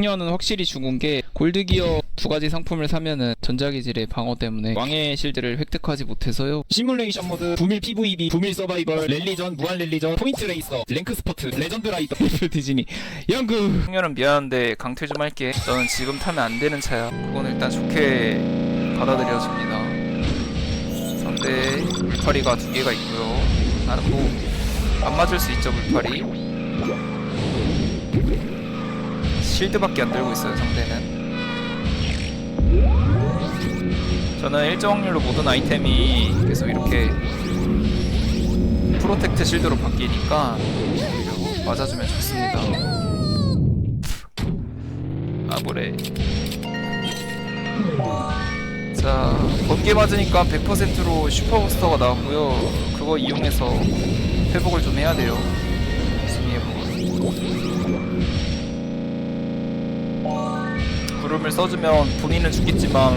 학년은 확실히 죽은 게 골드기어 두 가지 상품을 사면은 전자기질의 방어 때문에 왕의 실드를 획득하지 못해서요. 시뮬레이션 모드, 부밀 PVB, 부밀 서바이벌, 랠리전, 무한 랠리전, 포인트 레이서, 랭크 스포트, 레전드 라이더, 프 디즈니 연구. 학년은 미안한데 강퇴 좀 할게. 너는 지금 타면 안 되는 차야. 그건 일단 좋게 받아들여집니다. 상대 물파리가 두 개가 있고요. 나는 뭐안 맞을 수 있죠 물파리. 실드밖에 안 들고 있어요 상대는. 저는 일정 확률로 모든 아이템이 계속 이렇게 프로텍트 실드로 바뀌니까 맞아주면 좋습니다. 아 뭐래? 자 번개 맞으니까 100%로 슈퍼부스터가 나왔고요. 그거 이용해서 회복을 좀 해야 돼요. 승리 회복을. 구름을 써주면 본인은 죽겠지만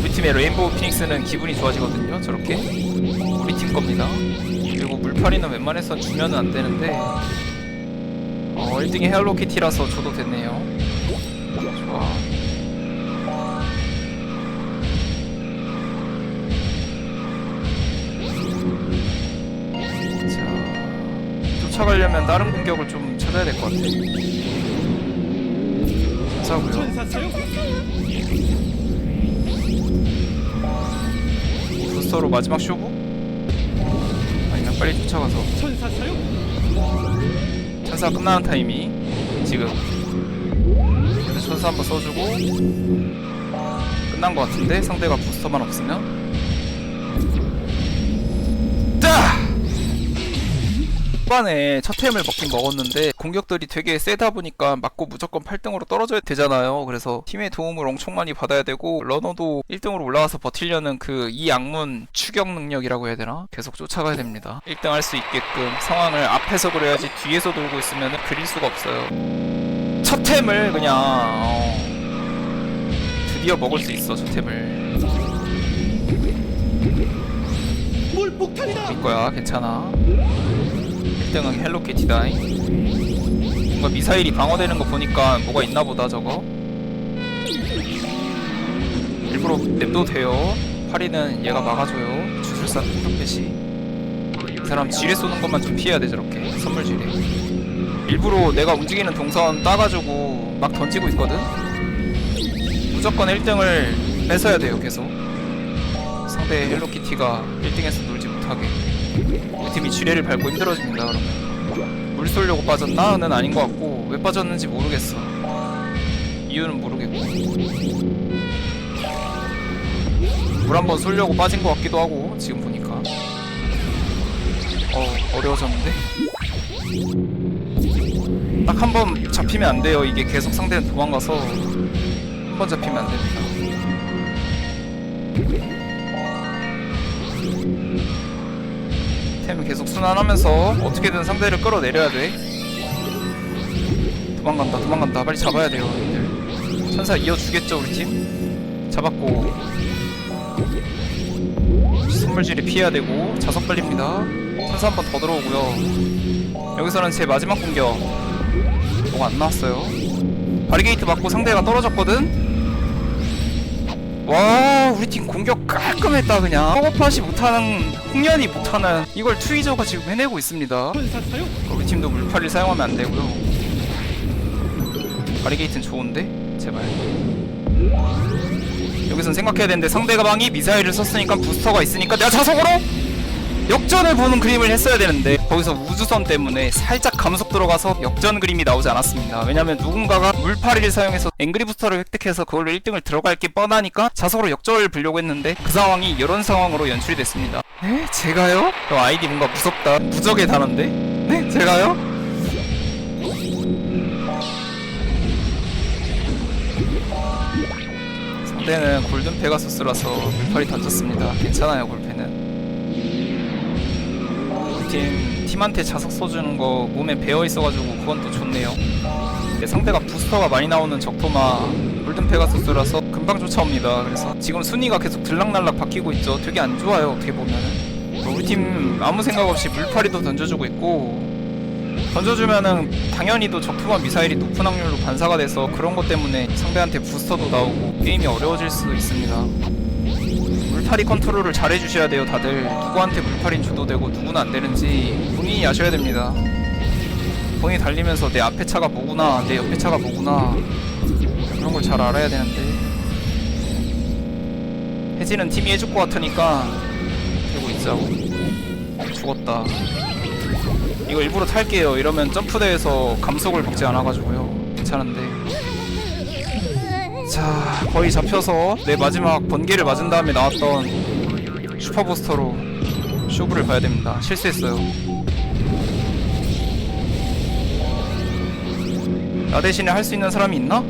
우리 팀의 레인보우 피닉스는 기분이 좋아지거든요. 저렇게 우리 팀 겁니다. 그리고 물파리는 웬만해선 주면은 안 되는데 어 1등이 헬로키티라서 줘도 됐네요. 좋아. 자 쫓아가려면 다른 공격을 좀 찾아야 될 것 같아. 자고요. 부스터로 마지막 쇼부? 아니면 빨리 쫓아가서 천사 끝나는 타이밍 지금 천사 한번 써주고 끝난 것 같은데 상대가 부스터만 없으면 초반에 첫 템을 먹긴 먹었는데 공격들이 되게 세다 보니까 맞고 무조건 8등으로 떨어져야 되잖아요. 그래서 팀의 도움을 엄청 많이 받아야 되고 러너도 1등으로 올라가서 버틸려는 그 이 악문 추격 능력이라고 해야 되나? 계속 쫓아가야 됩니다. 1등 할 수 있게끔 상황을 앞에서 그려야지 뒤에서 돌고 있으면 그릴 수가 없어요. 첫 템을 그냥 어, 드디어 먹을 수 있어 첫 템을. 물 거야 괜찮아. 1등은 헬로키티다. 뭔가 미사일이 방어되는 거 보니까 뭐가 있나 보다 저거. 일부러 냅도 돼요. 파리는 얘가 막아줘요. 주술사 배시. 이 사람 지뢰 쏘는 것만 좀 피해야 돼 저렇게 선물 지뢰. 일부러 내가 움직이는 동선 따가지고 막 던지고 있거든. 무조건 1등을 뺏어야 돼요 계속. 상대 헬로키티가 1등에서 놀지 못하게. 우리 팀이 지뢰를 밟고 힘들어집니다 그러면. 물 쏠려고 빠졌나? 는 아닌 것 같고 왜 빠졌는지 모르겠어. 이유는 모르겠고. 물 한번 쏠려고 빠진 것 같기도 하고 지금 보니까. 어 어려워졌는데? 딱 한 번 잡히면 안 돼요. 이게 계속 상대는 도망가서 한 번 잡히면 안 됩니다 템을 계속 순환하면서 어떻게든 상대를 끌어내려야 돼. 도망간다, 도망간다. 빨리 잡아야 돼요, 님들. 천사 이어주겠죠, 우리 팀? 잡았고. 선물질이 피해야 되고, 자석 걸립니다. 천사 한 번 더 들어오고요. 여기서는 제 마지막 공격. 뭐가 안 나왔어요. 바리게이트 맞고 상대가 떨어졌거든? 와 우리 팀 공격 깔끔했다 그냥. 허거팟이 못하는 홍련이 못하는 이걸 트위저가 지금 해내고 있습니다. 우리 팀도 물파리를 사용하면 안 되고요. 바리게이트는 좋은데? 제발. 여기선 생각해야 되는데 상대 가방이 미사일을 썼으니까 부스터가 있으니까 내가 자석으로 역전을 보는 그림을 했어야 되는데 거기서 우주선 때문에 살짝 감속 들어가서 역전 그림이 나오지 않았습니다. 왜냐면 누군가가 물파리를 사용해서 앵그리 부스터를 획득해서 그걸로 1등을 들어갈 게 뻔하니까 자석으로 역전을 보려고 했는데 그 상황이 이런 상황으로 연출이 됐습니다. 에? 제가요? 저 아이디 뭔가 무섭다. 부적의 단어인데? 네? 제가요? 상대는 골든 페가수스라서 물파리 던졌습니다. 괜찮아요, 골패는. 팀 팀한테 자석 써주는 거 몸에 배어 있어가지고 그건 또 좋네요. 근데 상대가 부스터가 많이 나오는 적토마 골든 페가수스라서 금방 쫓아옵니다. 그래서 지금 순위가 계속 들락날락 바뀌고 있죠. 되게 안 좋아요. 어떻게 보면은 우리 팀 아무 생각 없이 물파리도 던져주고 있고 던져주면은 당연히도 적투만 미사일이 높은 확률로 반사가 돼서 그런 것 때문에 상대한테 부스터도 나오고 게임이 어려워질 수 있습니다. 물파리 컨트롤을 잘 해주셔야 돼요 다들. 누구한테 물파리 주도되고 누구는 안 되는지 본인이 아셔야 됩니다. 본인이 달리면서 내 앞에 차가 뭐구나 내 옆에 차가 뭐구나. 그런 걸 잘 알아야 되는데. 해지는 팀이 해줄 것 같으니까 들고 있자고. 죽었다. 이거 일부러 탈게요. 이러면 점프대에서 감속을 먹지 않아가지고요. 괜찮은데 자 거의 잡혀서 내 마지막 번개를 맞은 다음에 나왔던 슈퍼부스터로 쇼부를 봐야 됩니다 실수했어요 나 대신에 할 수 있는 사람이 있나?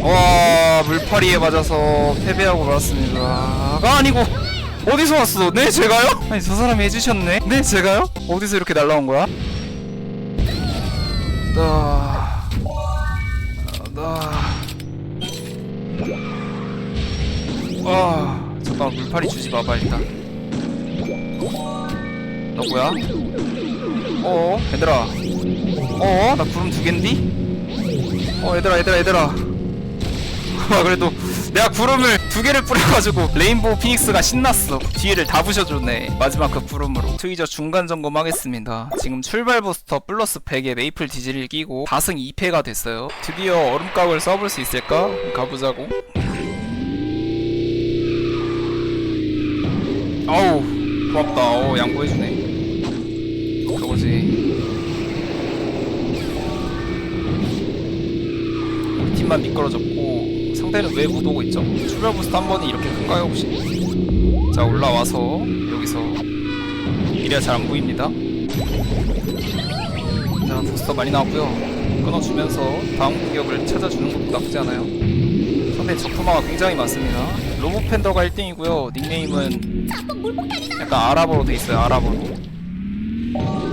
와 물파리에 맞아서 패배하고 말았습니다 가 아니고 어디서 왔어? 네 제가요? 아니 저 사람이 해주셨네 네 제가요? 어디서 이렇게 날라온 거야? 나... 아... 잠깐만 물파리 주지 마봐 일단. 너 뭐야? 어어? 얘들아. 어어? 나 구름 두 갠디? 어 얘들아 얘들아 얘들아. 아 그래도 내가 구름을 두 개를 뿌려가지고 레인보우 피닉스가 신났어. 뒤를 다 부셔줬네 마지막 그 구름으로. 트위저 중간 점검하겠습니다. 지금 출발 부스터 플러스 100에 메이플 디젤을 끼고 4승 2패가 됐어요. 드디어 얼음각을 써볼 수 있을까? 가보자고 아우 고맙다. 어 양보해주네. 그거지. 우리 팀만 미끄러졌고 상대는 왜 못 오고 있죠? 출발 부스트 한 번이 이렇게 큰가요 혹시? 자 올라와서 여기서 이래야 잘 안 보입니다. 자 부스터 많이 나왔고요. 끊어주면서 다음 공격을 찾아주는 것도 나쁘지 않아요. 상대 적토마가 굉장히 많습니다 로보 팬더가 1등이고요 닉네임은 약간 아랍어로 돼 있어요 아랍어로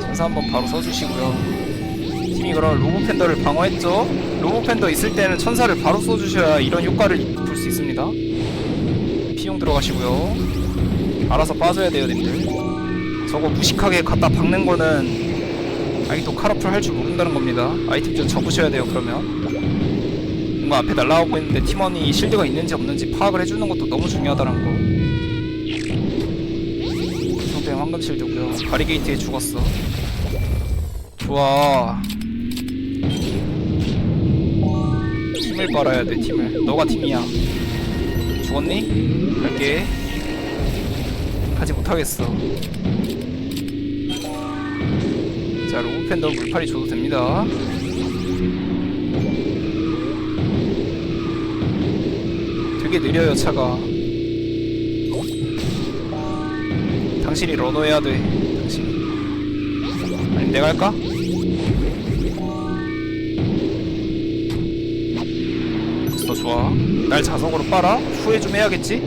전사 한번 바로 써주시고요 팀이 그런 로보 팬더를 방어했죠. 로보 팬더 있을 때는 천사를 바로 쏘주셔야 이런 효과를 볼 수 있습니다. 피용 들어가시고요. 알아서 빠져야 돼요, 님들. 저거 무식하게 갖다 박는 거는 아직도 카라풀 할 줄 모른다는 겁니다. 아이템 좀 접으셔야 돼요, 그러면. 뭔가 앞에 날라오고 있는데 팀원이 실드가 있는지 없는지 파악을 해주는 것도 너무 중요하다는 거. 상대 황금 실드고요. 바리게이트에 죽었어. 좋아. 팀을 빨아야 돼 팀을 너가 팀이야 죽었니? 갈게 하지 못하겠어 자 로브팬더 물파리 줘도 됩니다 되게 느려요 차가 당신이 러너 해야 돼 당신이 아니 내가 할까? 더 좋아. 날 자석으로 빨아? 후회 좀 해야겠지?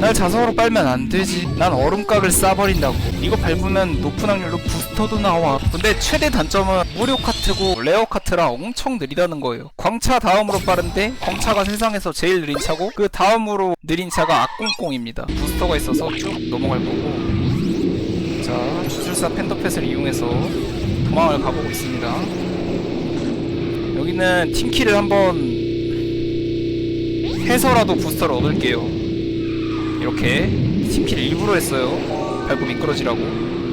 날 자석으로 빨면 안 되지. 난 얼음각을 싸버린다고. 이거 밟으면 높은 확률로 부스터도 나와. 근데 최대 단점은 무료 카트고 레어 카트라 엄청 느리다는 거예요. 광차 다음으로 빠른데 광차가 세상에서 제일 느린 차고 그 다음으로 느린 차가 악공공입니다. 부스터가 있어서 쭉 넘어갈 거고. 자, 주술사 팬더펫을 이용해서 도망을 가보고 있습니다. 여기는 팀키를 한번 해서라도 부스터를 얻을게요 이렇게 팀키를 일부러 했어요 밟고 미끄러지라고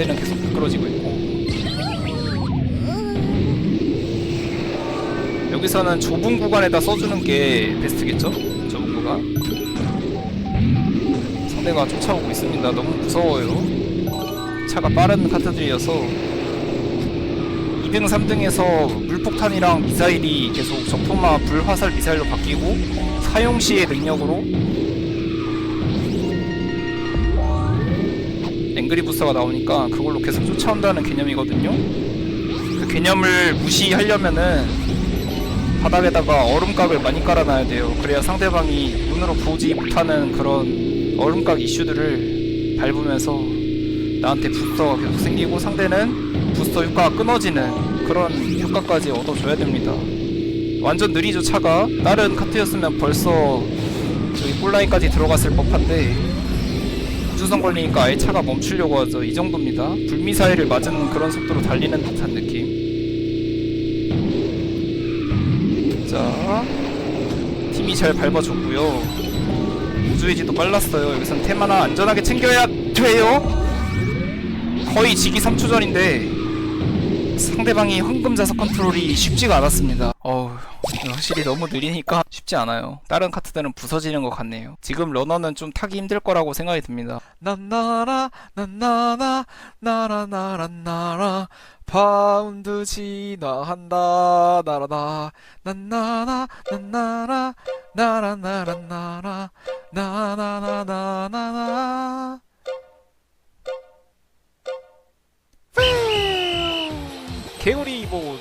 상대는 계속 미끄러지고 있고. 여기서는 좁은 구간에다 써주는 게 베스트겠죠? 좁은 구간. 상대가 쫓아오고 있습니다. 너무 무서워요. 차가 빠른 카트들이어서. 2등, 3등에서 물폭탄이랑 미사일이 계속 적토마 불화살 미사일로 바뀌고 사용 시의 능력으로 앵그리 부스터가 나오니까 그걸로 계속 쫓아온다는 개념이거든요. 그 개념을 무시하려면은 바닥에다가 얼음각을 많이 깔아놔야 돼요. 그래야 상대방이 눈으로 보지 못하는 그런 얼음각 이슈들을 밟으면서 나한테 부스터가 계속 생기고 상대는 부스터 효과가 끊어지는 그런 효과까지 얻어줘야 됩니다. 완전 느리죠 차가 다른 카트였으면 벌써 저기 골라인까지 들어갔을 법한데 우주선 걸리니까 아예 차가 멈추려고 하죠. 이 정도입니다. 불미사일을 맞은 그런 속도로 달리는 듯한 느낌. 자, 팀이 잘 밟아줬고요. 우주의지도 빨랐어요. 여기선 템 하나 안전하게 챙겨야 돼요. 거의 지기 3초 전인데 상대방이 황금 자석 컨트롤이 쉽지가 않았습니다. 어우, 확실히 너무 느리니까 쉽지 않아요. 다른 카트들은 부서지는 것 같네요. 지금 러너는 좀 타기 힘들 거라고 생각이 듭니다. 난나라, 난나나, 나라, 나라, 파운드 진화한다, 나라다, 난나나, 난나라, 나라, 나라, 나라, 나나나나나나. 개구리 뭐